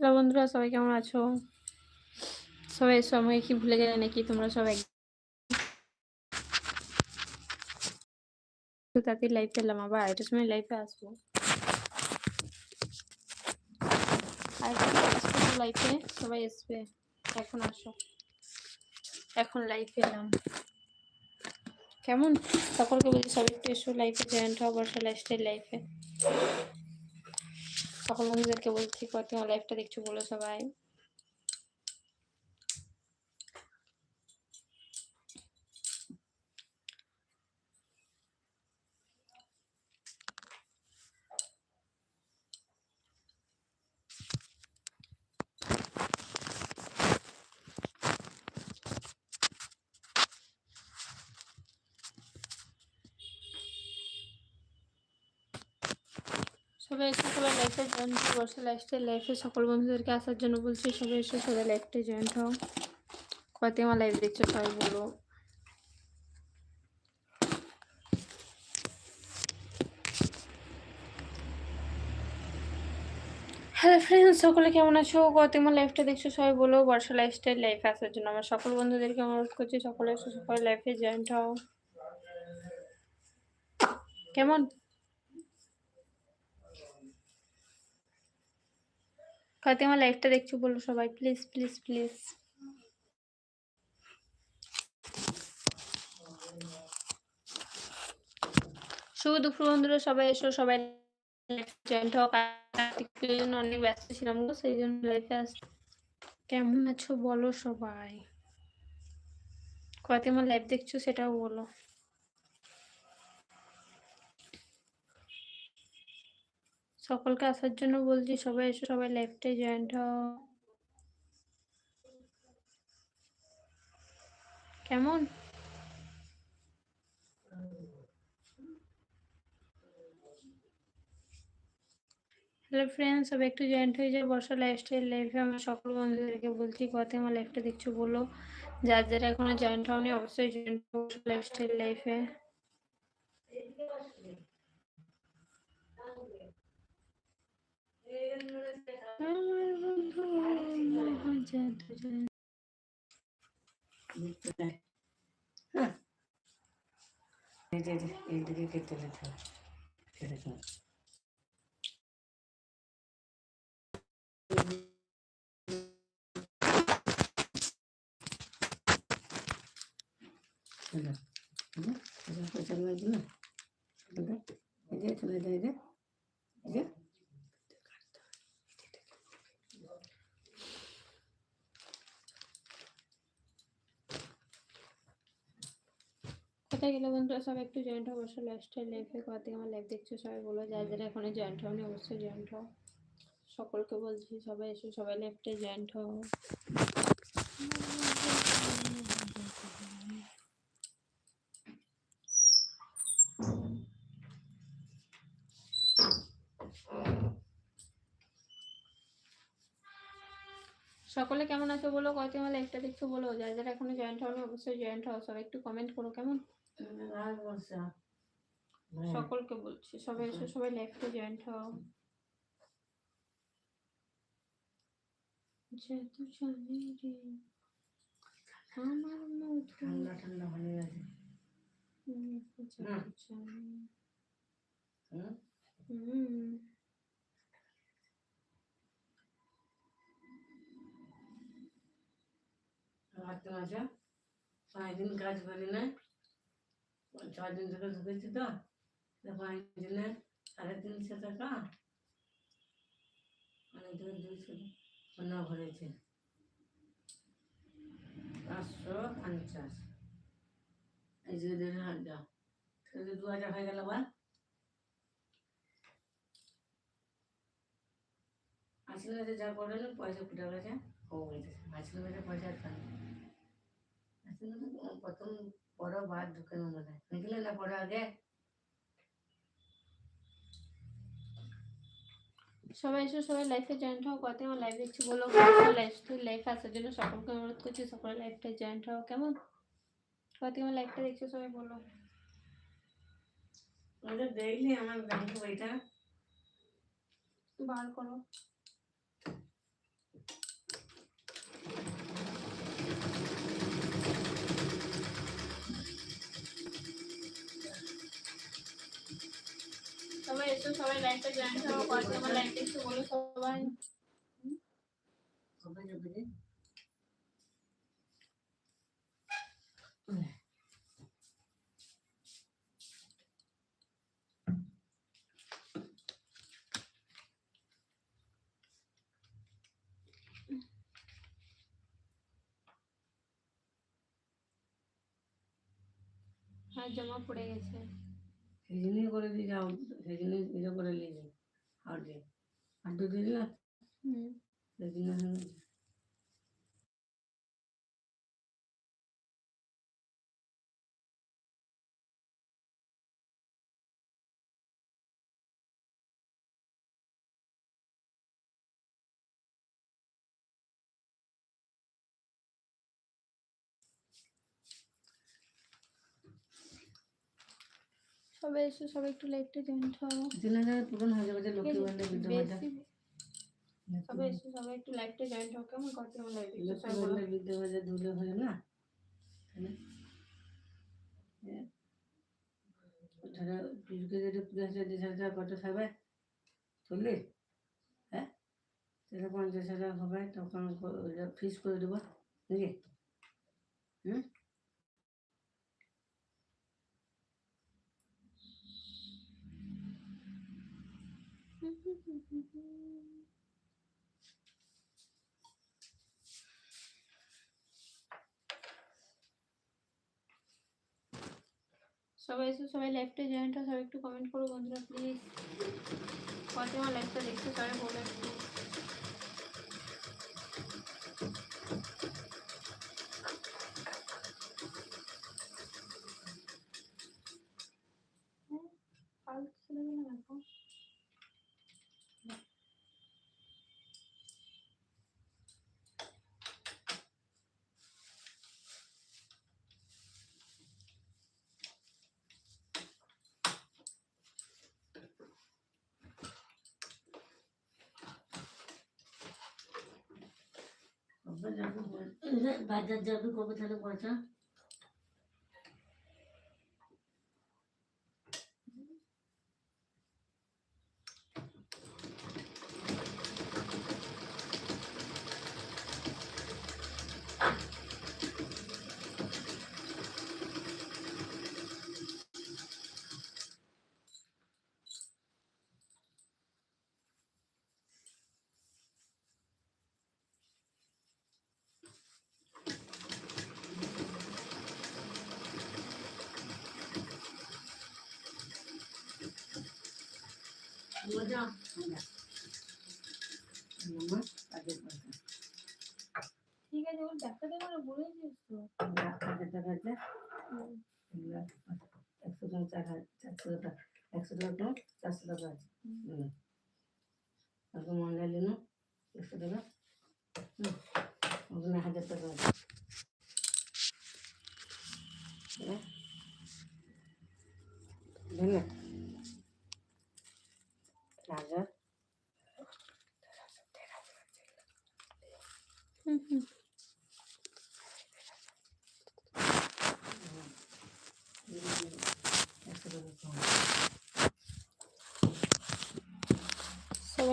Hello বন্ধুরা, সবাই কেমন আছো? সবাই আমাকে কি ভুলে গেলে নাকি তোমরা সবাই? তাড়াতাড়ি লাইভ পেলাম, আবার আরেকটার সময় লাইভে আসব। লাইফে সবাই আসবে, এখন আসো। এখন লাইভ এলাম কেমন? সকলকে বলছি সবাই একটু এসো লাইফে জয়েন্ট বর্ষা লাইফস্টাইল লাইফে সকল বন্ধুদেরকে বলছি কয়েকদিন লাইফটা দেখছ বলো সবাই সবাই। লাইফে বর্ষা লাইফস্টাইল লাইফে সকল বন্ধুদেরকে আসার জন্য বলছি সবাই এসে সবাই লাইফটা জয়েন্ট হও। কয়তে আমার লাইফ দেখছ, সবাই বলো। হ্যালো ফ্রেন্ডস সকলে কেমন আছো? কত আমার লাইফটা দেখছ, সবাই বলো। বর্ষা লাইফস্টাইল লাইফে আসার জন্য আমার সকল বন্ধুদেরকে অনুরোধ করছি, সকলে এসে সকলের লাইফে জয়েন্ট হও। কেমন? আমার লাইফটা দেখছ, বলো সবাই প্লিজ প্লিজ প্লিজ শুভ দুপুর বন্ধুরা, সবাই এসো, সবাই জয়েন্ট হোক জন্য অনেক ব্যস্ত ছিলাম গো, সেই জন্য লাইফে আস কেমন আছো বলো সবাই। কত আমার লাইফ দেখছ সেটাও বলো। সকলকে আসার জন্য বলছি, সবাই এসে, সবাই লেফটে জয়েন্ট হও। কেমন? হ্যালো ফ্রেন্ডস সবাই একটু জয়েন্ট হয়ে যায় বর্ষা লাইফস্টাইল লাইফে আমার সকল বন্ধুদেরকে বলছি কত আমার লাইফটা দেখছ বলো। যার যারা এখনও জয়েন্ট হওনি, অবশ্যই জয়েন্ট বর্ষা লাইফস্টাইল লাইফে আমার বন্ধু হাজার দুজন হ্যাঁ এইদিকে কেটে নিতে হবে কেটে চলে চলে এই যে চলে যায় এই যে এই যে কোথায় সবাই একটু জয়েন্ট হও অবশ্যই লাইফস্টাইল লাইফে কোথা থেকে আমার লাইফ দেখছ সবাই বলো যার যারা এখনও জয়েন্ট হওনি অবশ্যই জয়েন্ট হও। সকলকে বলছি সবাই এসে সবাই লাইফটে জয়েন্ট হও। সকলে কেমন আছো বলো? কত আমার লাইফটা দেখছ বলো? যারা যারা এখনও জয়েন্ট হওনি অবশ্যই জয়েন্ট হও। সবাই একটু কমেন্ট করো কেমন? সকলকে বলছি সবাই এসে সবাই লাইফটা জয়েন্ট হও। যেহেতু জানি রে আমার মধু ঠান্ডা ঠান্ডা হয়ে গেছে যেহেতু জানি। হুম? হুম। রাখতে মাঝে পাঁচ দিন কাজ করি না। ছ থেকে ঢুকেছি তো। তো পাঁচ সাড়ে তিনশো টাকা। অনেক দিন দুইশো অন্য ভরেছে পাঁচশো পঞ্চাশ। এই যে দেড় হাজার তাহলে দু হাজার হয়ে গেল বা আসলে যে যা করে পয়সা ফুটে গেছে। কমে গেছে আসলে পয়সা আসলে প্রথম বড় বার ঢুকানো মনে হয় দেখলে না বড় আগে সবাই এসে সবাই লাইফে জয়েন্ট হও কত আমার লাইফ দেখছি বলো লাইফ লাইফ আসার জন্য সকলকে অনুরোধ করছি সকলের লাইফটা জয়েন্ট হও কেমন? কত আমার লাইফটা দেখছ সবাই বলো। ওদের দেখলি আমার ব্যাংক বইটা। বার করো। সবাই এসো, সবাই লাইভটা জয়েন হও কয়েকজন আমার লাইভ দেখছ বলো সবাই? হ্যাঁ জমা পড়ে গেছে সেই জন্যই করে দিয়ে যাও সেই জন্যই ইয়ে করে নিয়ে যাই আর আর দুদিন না সেই জন্য সবাই এসো সবাই একটু লাইভটা জয়েন হও হাজার পূরণ হয়ে যাবে যে লক্ষ্মী ভান্ডার বৃদ্ধ সবাই এসো সবাই একটু লাইভটা জয়েন হও কেমন কয়েকজন আমার লাইভ লক্ষ্মী ভান্ডার বৃদ্ধ ভাতা ধুলে হয় না? এ, ধরো পিসকে যদি পঞ্চাশ হাজার দেড় হাজার কত থাকবে চল্লিশ? হ্যাঁ? সেটা পঞ্চাশ হাজার হবে তখন ফিস করে দেবো। নাকি? হুম? সবাই এসো সবাই লাইভটা জয়েন্ট সবাই একটু কমেন্ট করো বন্ধুরা প্লিজ কত আমার লাইভটা দেখছ, সবাই বলো একটু হ্যাঁ, ফালতু ছেলেগুলো দেখো কবে যাবে বল- বাজার যাবি কবে তাহলে পয়সা ঠিক আছে ওর দেখাতে পারো বলেছিস তো টাকা একশো টাকা হাজার চারশো টাকা একশো টাকা চারশো টাকা আছে তারপর মনে একশো টাকা ওখানে হাজার টাকা আছে হ্যাঁ বুঝলে হাজার হুম হুম একশো টাকা কম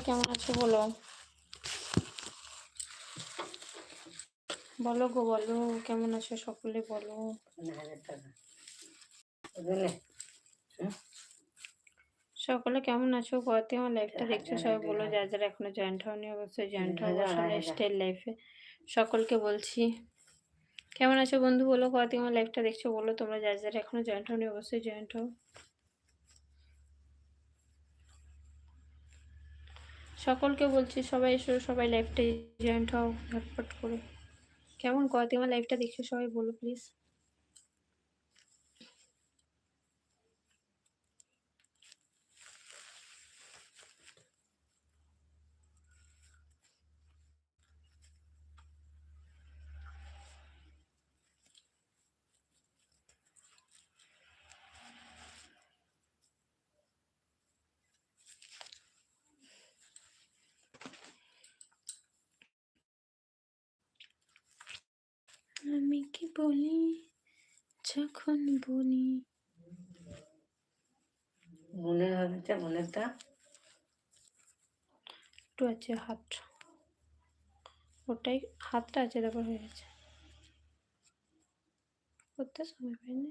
সবাই কেমন আছো বলো? বলো গো বলো কেমন আছো সকলে বলো। সকলে কেমন আছো? কতে আমার লাইফটা দেখছ? সবাই বলো যারা যারা এখনও জয়েন্ট হওনি অবশ্যই জয়েন্ট বসলে স্টাইল লাইফে সকলকে বলছি। কেমন আছো বন্ধু? বলো কতে আমার লাইফটা দেখছ? বলো তোমরা যারা যারা এখনও জয়েন্ট হওনি অবশ্যই জয়েন্ট হও। সকলকে বলছি, সবাই এসো, সবাই লাইফটা জয়েন্ট হও, ঝটপট করে। কেমন? কয় তোমার লাইফটা দেখছ সবাই বলো প্লিজ আমি কি বলি যখন বলি। মনে হবে মনে তা একটু আছে হাত। ওটাই হাতটা আছে তারপর হয়ে গেছে। করতে সময় পাইনি।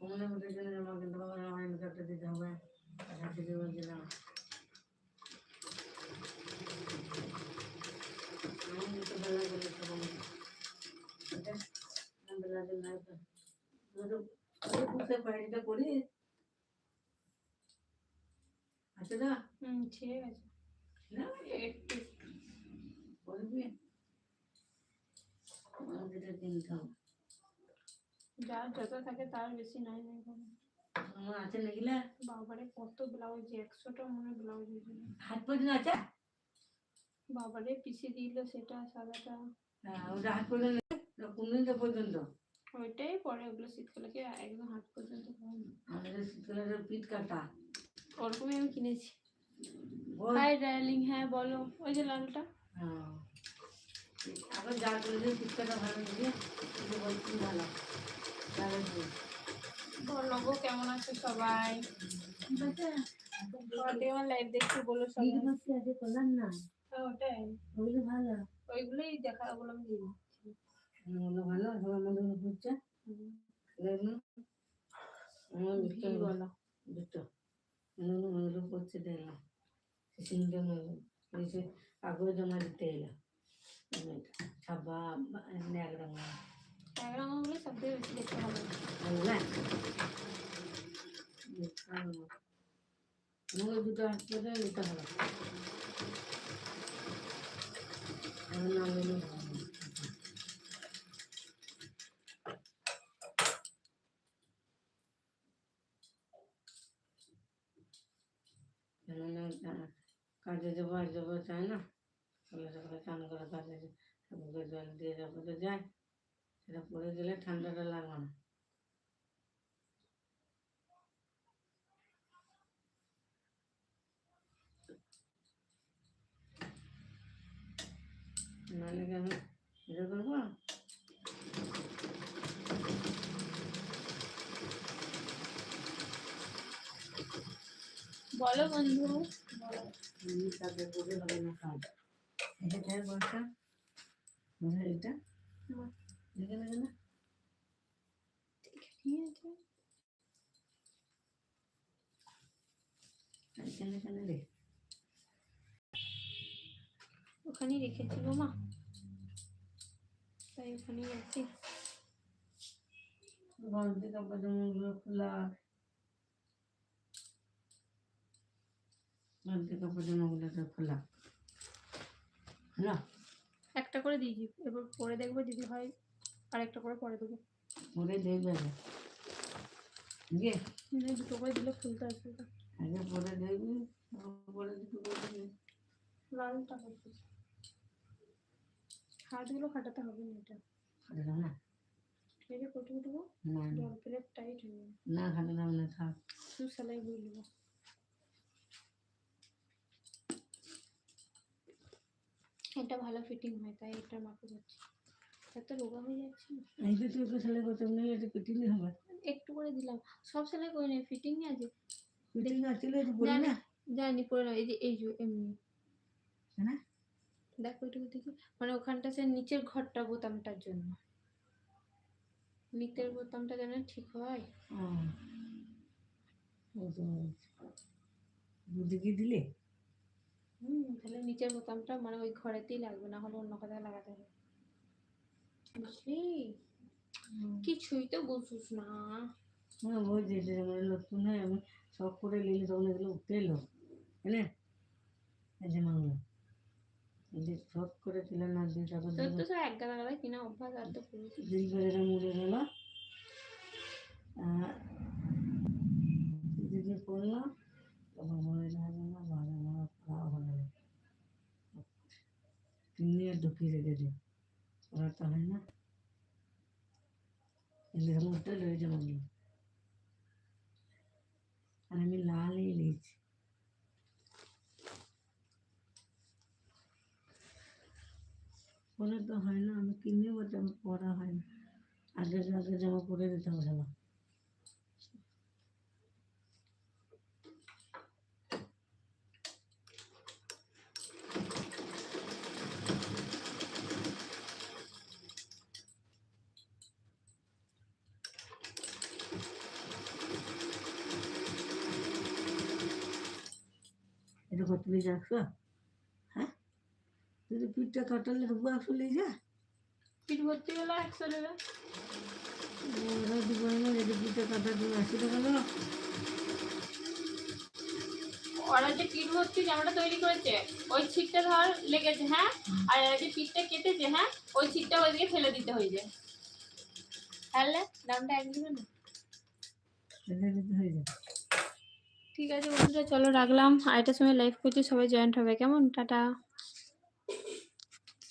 মনে হতে গেলে আমাকে তোমার আমার কাটতে দিতে হবে কাছে দিয়ে বলছিলাম আমি তো বেলা করে তখন এটা বেলা দিন না তো পারিটা আচ্ছা না হুম ঠিক আছে। না একটু। আমাদের যত থাকে তার বেশি নাই আমার আছে বাবারে কত ব্লাউজ একশোটা মনে ব্লাউজ হাত পর্যন্ত আছে? বাবারে পিছিয়ে দিল সেটা সাদাটা। হ্যাঁ ওটা হাত পর্যন্ত পর্যন্ত? ওইটাই পরে ওগুলো শীতকালে কি একদম হাত পর্যন্ত। আমাদের শীতকালের পিঠ কাটা। ওরকমই আমি কিনেছি। হাই ডার্লিং হ্যাঁ বলো ওই যে লালটা। হ্যাঁ। এখন যা করেছে পিঠ কাটা ভালো বলছি ভালো। বলো গো কেমন আছে সবাই? আমার লাইভ দেখতে বলো সবাই। আছে করলাম না হ্যাঁ, ওটাই। ভালো। ওইগুলোই দেখা ওগুলো আমি। দিই ভালো সবার মধ্যে হচ্ছে। বলো। দুটো। করছে দেখলাম সিঙ্গে নিচে কাগজ জমা দিতে এলো। ছাব্বা ন্যাকড়া ডায়াগ্রামগুলো সব থেকে বেশি দেখতে আমাকে দুটো হাসপাতালে নিতে হবে। আমার নাম কাজে যাব চায় না? সকালে সকালে চান করে কাজে ঠাকুরকে জল দিয়ে যাব তো যায় সেটা পরে গেলে ঠান্ডাটা লাগবে। না নাহলে কি আমি এটা করব? বলো বন্ধু। এমনি করে হবে না কাজ এটা খাই বলটা মানে এটা হুম। এখানে কেন ঠিক আছে কেন রে ওখানেই রেখেছি গো মা তাই ওখানেই আছে গলতি কাপড় খোলা গলতি কাপড় জামাগুলো তো খোলা। না একটা করে দিয়েছি এবার পরে দেখব যদি হয় আর একটা করে পরে দেবো। পরে দেখবে দুটো করে দিলে ফুলতে আসবে। না। আগে পরে দেখবি তারপর পরে দুটো করে দিবি। লালটা করতে হাতগুলো খাটাতে হবে না এটা। খাটে না? যে কটু দেবো না জল টাইট হয়ে না খাটে দাও না থাক। শুধু সেলাই বই নেব। এটা ভালো ফিটিং হয় তাই এটা মাপে যাচ্ছে। এত রোগা হয়ে যাচ্ছে এই যে তুই সেলাই করতে নেই এটা কেটিলে হবে। একটু করে দিলাম। সব সেলাই করে নেই ফিটিং আছে। ফিটিং আসলে এটা বলি না? জানি পরে না এই যে এই যে এমনি। না? দেখো ওইটুকু দেখি মানে ওখানটা সে নিচের ঘরটা বোতামটার জন্য। নিচের বোতামটা যেন ঠিক হয়। তো দুদিকে দিলে? হুম তাহলে নিচের বোতামটা মানে ওই ঘরেতেই লাগবে না হলে অন্য কোথাও লাগাতে হবে। বুঝলি? কিছুই তো বুঝিস না। হ্যাঁ বলছি যে মানে হয় আমি শখ করে নিলে তখন এগুলো উঠতে এলো হ্যাঁ এই যে মাংলা যে শখ করে তুলে না দিয়ে তারপর তোর তো সব এক গাদা গাদা কিনা অভ্যাস আর তো দিল গেল দিদি তখন না খাওয়া হবে না ঢুকিয়ে রেখেছে ওরা তো হয় না এলে উঠতে লয়ে যাব আর আমি লালই নিয়েছি। পরে তো হয় না, আমি কিনে বলতে পরা হয় না। আগে আগে জামা পরে দিতাম সবাই কত হ্যাঁ? তো পিঠটা কাটালে তো বাক্স লিয়ে যা পিঠ ভর্তি হলো একশো টাকা ওরা দিব না যদি পিঠটা কাটা তুমি আশি টাকা নাও ওরা যে পিঠ ভর্তি জামাটা তৈরি করেছে ওই ছিটটা ধর লেগেছে হ্যাঁ? আর এরা যে পিঠটা কেটেছে হ্যাঁ? ওই ছিটটা ওইদিকে ফেলে দিতে হয়েছে। তাহলে দামটা এক দিবে না এটা কিন্তু হয়ে যাবে। ঠিক আছে বন্ধুরা চলো রাখলাম। আরেকটার সময় লাইভ করছি সবাই জয়েন্ট হবে। কেমন? টাটা।